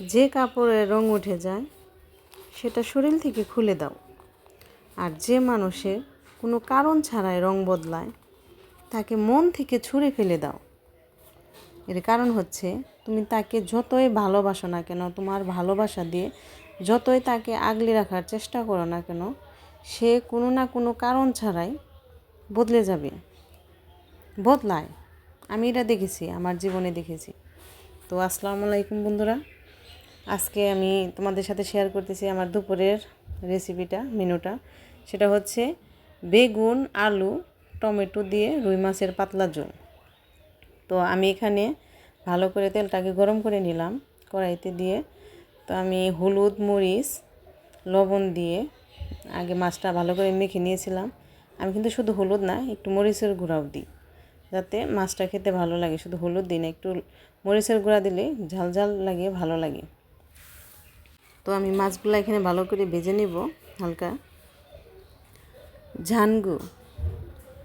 যে কাপড়ের রং উঠে যায়, সেটা শরীর থেকে খুলে দাও। আর যে মানুষের কোনো কারণ ছাড়াই রং বদলায়, তাকে মন থেকে ছুঁড়ে ফেলে দাও। এর কারণ হচ্ছে, তুমি তাকে যতই ভালোবাসো না কেন, তোমার ভালোবাসা দিয়ে যতই তাকে আগলে রাখার চেষ্টা করো না কেন, সে কোনো না কোনো কারণ ছাড়াই বদলে যাবে। বদলায়। আমি এটা দেখেছি, আমার জীবনে দেখেছি। তো আসসালামু আলাইকুম বন্ধুরা। আজকে আমি তোমাদের সাথে শেয়ার করতেছি আমার দুপুরের রেসিপিটা মেনুটা সেটা হচ্ছে বেগুন, আলু, টমেটো দিয়ে রুই মাছের পাতলা ঝোল। তো আমি এখানে ভালো করে তেলটাকে গরম করে নিলাম কড়াইতে দিয়ে। তো আমি হলুদ, মরিচ, লবণ দিয়ে আগে মাছটা ভালো করে মেখে নিয়েছিলাম। আমি কিন্তু শুধু হলুদ না, একটু মরিচের গুঁড়াও দিই যাতে মাছটা খেতে ভালো লাগে। শুধু হলুদ দিই না, একটু মরিচের গুঁড়া দিলে ঝাল ঝাল লাগে, ভালো লাগে। তো আমি মাছগুলো এখানে ভালো করে ভেজে নেব, হালকা। ঝানগু,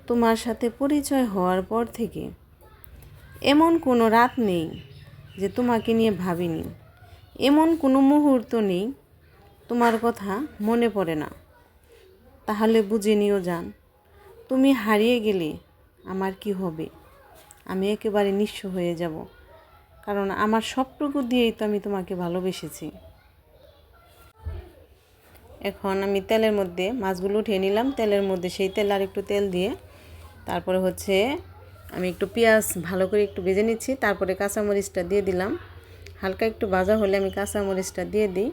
তোমার সাথে পরিচয় হওয়ার পর থেকে এমন কোনো রাত নেই যে তোমাকে নিয়ে ভাবিনি। এমন কোনো মুহূর্ত নেই, তোমার কথা মনে পড়ে না। তাহলে বুঝে নিও যান তুমি হারিয়ে গেলে আমার কি হবে? আমি একেবারে নিঃস্ব হয়ে যাব, কারণ আমার সবটুকু দিয়েই তো আমি তোমাকে ভালোবেসেছি। এখন আমি তেলের মধ্যে মাছগুলো উঠিয়ে নিলাম। তেলের মধ্যে সেই তেল আর একটু তেল দিয়ে তারপরে হচ্ছে আমি একটু পেঁয়াজ ভালো করে একটু ভেজে নিচ্ছি। তারপরে কাঁচামরিচটা দিয়ে দিলাম। হালকা একটু ভাজা হলে আমি কাঁচামরিচটা দিয়ে দিই।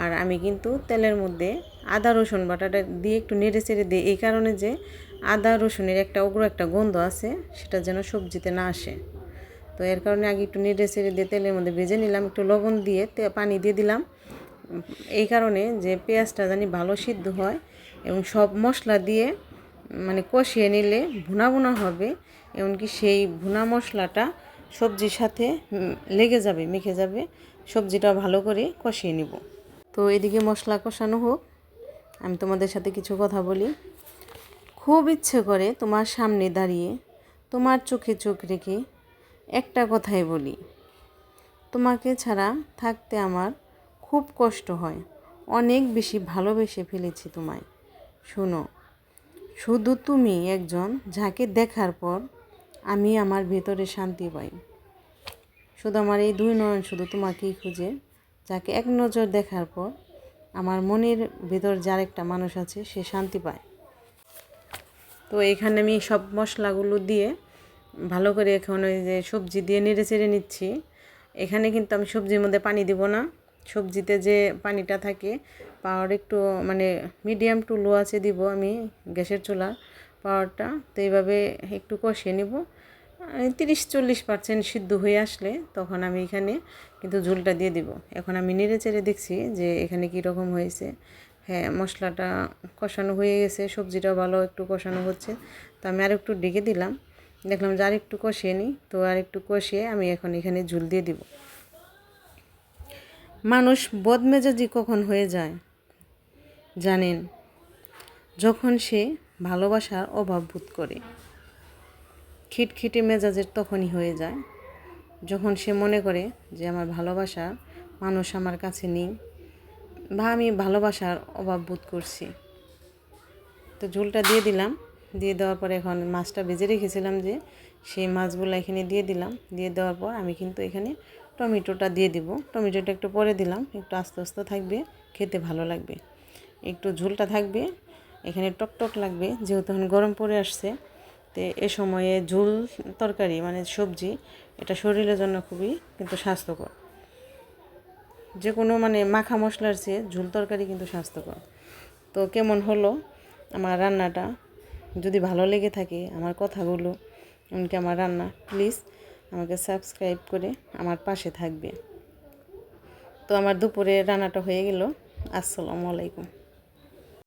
আর আমি কিন্তু তেলের মধ্যে আদা, রসুন বাটাটা দিয়ে একটু নেড়ে চেড়ে দিই। এই কারণে যে আদা, রসুনের একটা উগ্র একটা গন্ধ আছে, সেটা যেন সবজিতে না আসে। তো এর কারণে আগে একটু নেড়ে চেড়ে দিয়ে তেলের মধ্যে ভেজে নিলাম। একটু লবণ দিয়ে পানি দিয়ে দিলাম। এই কারণে যে পেঁয়াজটা জানি ভালো সিদ্ধ হয় এবং সব মশলা দিয়ে মানে কষিয়ে নিলে ভুনা ভুনা হবে, এমনকি সেই ভুনা মশলাটা সবজির সাথে লেগে যাবে, মেখে যাবে, সবজিটা ভালো করে কষিয়ে নিব। তো এদিকে মশলা কষানো হোক, আমি তোমাদের সাথে কিছু কথা বলি। খুব ইচ্ছে করে তোমার সামনে দাঁড়িয়ে, তোমার চোখে চোখ রেখে একটা কথাই বলি। তোমাকে ছাড়া থাকতে আমার খুব কষ্ট হয়। অনেক বেশি ভালোবেসে ফেলেছি তোমায়। শোনো, শুধু তুমি একজন যাকে দেখার পর আমি আমার ভেতরে শান্তি পাই। শুধু আমার এই দুই নয়ন শুধু তোমাকেই খুঁজে, যাকে এক নজর দেখার পর আমার মনের ভেতর যার একটা মানুষ আছে, সে শান্তি পায়। তো এখানে আমি সব মশলাগুলো দিয়ে ভালো করে এখন ওই যে সবজি দিয়ে নেড়ে চেড়ে নিচ্ছি। এখানে কিন্তু আমি সবজির মধ্যে পানি দিব না। সবজিতে যে পানিটা থাকে, পাওয়ার একটু মানে মিডিয়াম টু লো আছে দিব আমি গ্যাসের চুলা পাওয়ারটা। তো এইভাবে একটু কষিয়ে নিব। তিরিশ চল্লিশ পার্সেন্ট সিদ্ধ হয়ে আসলে তখন আমি এখানে কিন্তু ঝোলটা দিয়ে দিব। এখন আমি নেড়ে চেড়ে দেখছি যে এখানে কী রকম হয়েছে। হ্যাঁ মশলাটা কষানো হয়ে গেছে, সবজিটাও ভালো একটু কষানো হচ্ছে। তো আমি আর একটু ডেকে দিলাম। দেখলাম যে আর একটু কষিয়ে নিই তো আর একটু কষিয়ে আমি এখন এখানে ঝুল দিয়ে দিব। মানুষ বদমেজাজি কখন হয়ে যায়? জানেন, যখন সে ভালোবাসার অভাব বোধ করে। খিটখিটে মেজাজের তখনই হয়ে যায়। যখন সে মনে করে যে, আমার ভালোবাসা মানুষ আমার কাছে নেই বা আমি ভালোবাসার অভাব বোধ করছি। তো ঝোলটা দিয়ে দিলাম। দিয়ে দেওয়ার পরে এখন মাছটা ভেজে রেখেছিলাম যে, সেই মাছগুলো এখানে দিয়ে দিলাম। দিয়ে দেওয়ার পর আমি কিন্তু এখানে টমেটোটা দিয়ে দিব। টমেটোটা একটু পরে দিলাম। একটু আস্তে আস্তে থাকবে। খেতে ভালো লাগবে। একটু ঝোলটা থাকবে। এখানে টকটক লাগবে। যেহেতু এখন গরম পড়ে আসছে, তো এ সময়ে ঝোল তরকারি মানে সবজি, এটা শরীরের জন্য খুবই কিন্তু স্বাস্থ্যকর। যে কোনো মানে মাখা মশলার চেয়ে ঝোল তরকারি কিন্তু স্বাস্থ্যকর। তো কেমন হলো আমার রান্নাটা? যদি ভালো লেগে থাকে আমার কথাগুলো, এমনকি আমার রান্না, প্লিজ আমাকে সাবস্ক্রাইব করে আমার পাশে থাকবে। তো আমার দুপুরে রান্নাটা হয়ে গেল। আসসালামু আলাইকুম।